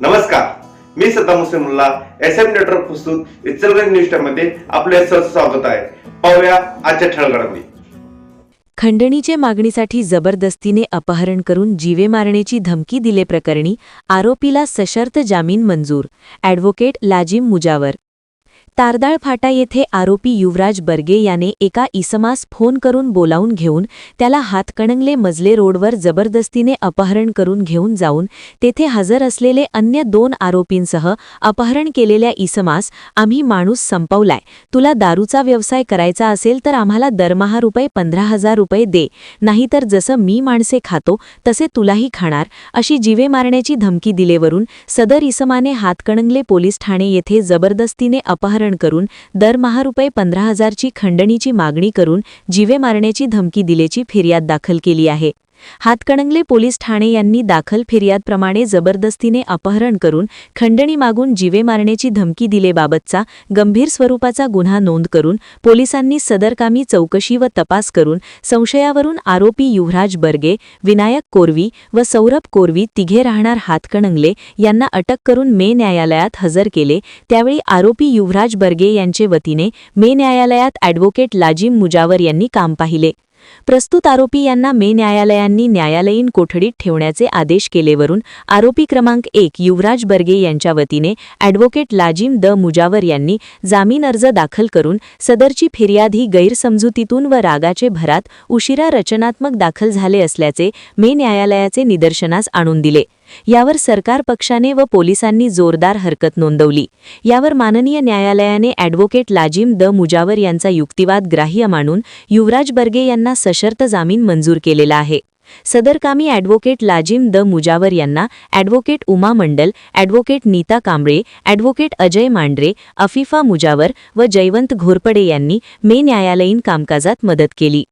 नमस्कार. मी Saddam Hussain S M network प्रस्तुत इचलगंज न्यूजमध्ये आपले सहर्ष स्वागत आहे. पाहूया आजच्या ठळगडामध्ये खंडणीचे मागणीसाठी जबरदस्तीने अपहरण करून जीवे मारण्याची धमकी दिलेप्रकरणी आरोपीला सशर्त जामीन मंजूर. ॲडव्होकेट लाजिम मुजावर. तारदाळ फाटा येथे आरोपी युवराज बर्गे याने एका इसमास फोन करून बोलावून घेऊन त्याला हातकणंगले मजले रोडवर जबरदस्तीने अपहरण करून घेऊन जाऊन तेथे हजर असलेले अन्य दोन आरोपींसह अपहरण केलेल्या इसमास आम्ही माणूस संपवलाय. तुला दारूचा व्यवसाय करायचा असेल तर आम्हाला दरमहा रुपये पंधरा हजार रुपये दे. नाहीतर जसं मी माणसे खातो तसे तुलाही खाणार. अशी जीवे मारण्याची धमकी दिलेवरून सदर इसमाने हातकणंगले पोलीस ठाणे येथे जबरदस्तीने अपहरण करून दरमहा रुपये पंधरा हजारची खंडणीची मागणी करून जीवे मारण्याची धमकी दिल्याची फिर्याद दाखल केली आहे. हातकणंगले पोलीस ठाणे यांनी दाखल फिर्यादप्रमाणे जबरदस्तीने अपहरण करून खंडणी मागून जीवे मारण्याची धमकी दिलेबाबतचा गंभीर स्वरूपाचा गुन्हा नोंद करून पोलिसांनी सदरकामी चौकशी व तपास करून संशयावरून आरोपी युवराज बर्गे विनायक कोरवी व सौरभ कोरवी तिघे राहणार हातकणंगले यांना अटक करून मे न्यायालयात हजर केले. त्यावेळी आरोपी युवराज बर्गे यांचे वतीने मे न्यायालयात ॲडव्होकेट लाजिम मुजावर यांनी काम पाहिले. प्रस्तुत आरोपी यांना मे न्यायालयांनी न्यायालयीन कोठडीत ठेवण्याचे आदेश केलेवरून आरोपी क्रमांक एक युवराज बर्गे यांच्या वतीने ॲडव्होकेट लाजिम द मुजावर यांनी जामीन अर्ज दाखल करून सदरची फिर्याद ही गैरसमजुतीतून व रागाचे भरात उशिरा रचनात्मक दाखल झाले असल्याचे मे न्यायालयाचे निदर्शनास आणून दिले. यावर सरकार पक्षाने व पोलिसांनी जोरदार हरकत नोंदवली. यावर माननीय न्यायालयाने ॲडव्होकेट लाजिम द मुजावर यांचा युक्तिवाद ग्राह्य मानून युवराज बर्गे यांना सशर्त जामीन मंजूर केलेला आहे. सदरकामी ॲडव्होकेट लाजिम द मुजावर यांना advocate Uma Mandal advocate Nita Kamble advocate Ajay Mandhare Afifa Mujawar व जयवंत घोरपडे यांनी मे न्यायालयीन कामकाजात मदत केली.